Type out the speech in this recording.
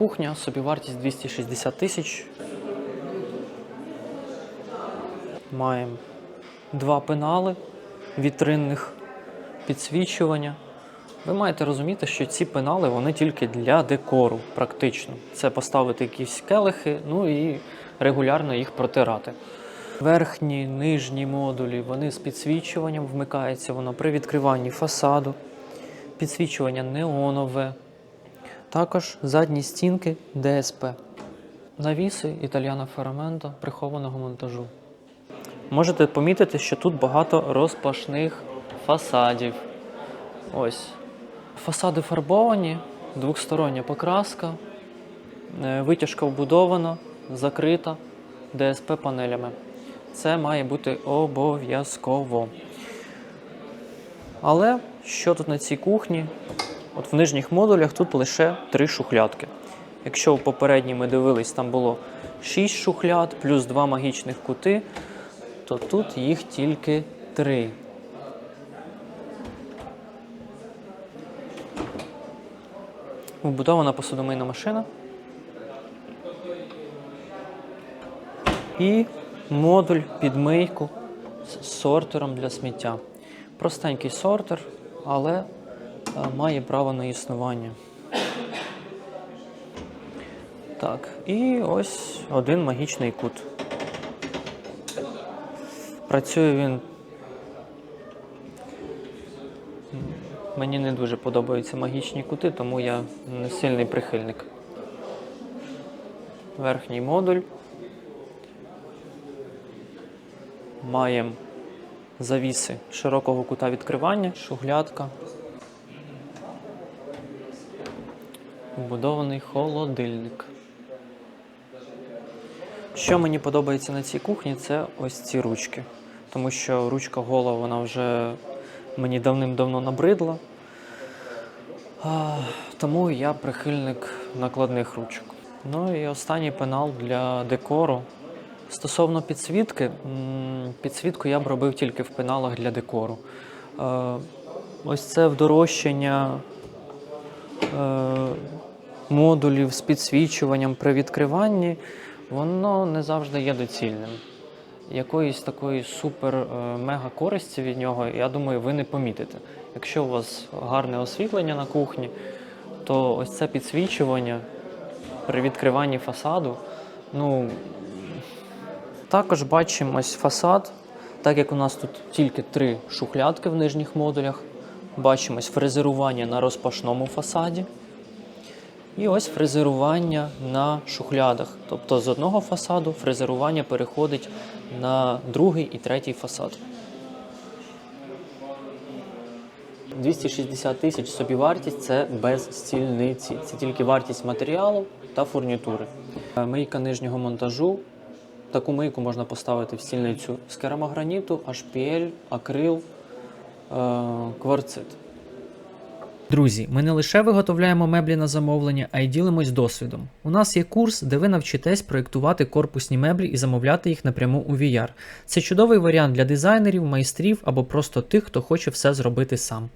Кухня, собівартість 260 тисяч. Маємо два пенали вітринних підсвічування. Ви маєте розуміти, що ці пенали вони тільки для декору, практично. Це поставити якісь келихи, ну і регулярно їх протирати. Верхні, нижні модулі вони з підсвічуванням вмикається воно при відкриванні фасаду, підсвічування неонове. Також задні стінки ДСП. Навіси Італіано Фераменто прихованого монтажу. Можете помітити, що тут багато розпашних фасадів. Ось. Фасади фарбовані, двохстороння покраска, е, витяжка вбудована, закрита ДСП панелями. Це має бути обов'язково. Але що тут на цій кухні? От в нижніх модулях тут лише три шухлядки. Якщо в попередній ми дивились, там було 6 шухляд плюс 2 магічних кути, то тут їх тільки 3. Вбудована посудомийна машина. І модуль підмийку з сортером для сміття. Простенький сортер, але має право на існування. Так, і ось один магічний кут. Працює він. Мені не дуже подобаються магічні кути, тому я не сильний прихильник. Верхній модуль. Маємо завіси широкого кута відкривання, шуглядка. Вбудований холодильник. Що мені подобається на цій кухні, це ось ці ручки. Тому що ручка гола вона вже мені давним-давно набридла. А, тому я прихильник накладних ручок. Ну і останній пенал для декору. Стосовно підсвітки, підсвітку я б робив тільки в пеналах для декору. Е, Ось це вдорожчання е, модулів з підсвічуванням при відкриванні, воно не завжди є доцільним. Якоїсь такої супер е, користі від нього, я думаю, ви не помітите. Якщо у вас гарне освітлення на кухні, то ось це підсвічування при відкриванні фасаду, ну також бачимо ось фасад, так як у нас тут тільки три шухлядки в нижніх модулях. Бачимо фрезерування на розпашному фасаді. І ось фрезерування на шухлядах. Тобто з одного фасаду фрезерування переходить на другий і третій фасад. 260 тисяч собівартість це без стільниці. Це тільки вартість матеріалу та фурнітури. Е, Мийка нижнього монтажу. Таку мийку можна поставити в стільницю з керамограніту, HPL, акрил, е, кварцит. Друзі, ми не лише виготовляємо меблі на замовлення, а й ділимось досвідом. У нас є курс, де ви навчитесь проєктувати корпусні меблі і замовляти їх напряму у VR. Це чудовий варіант для дизайнерів, майстрів або просто тих, хто хоче все зробити сам.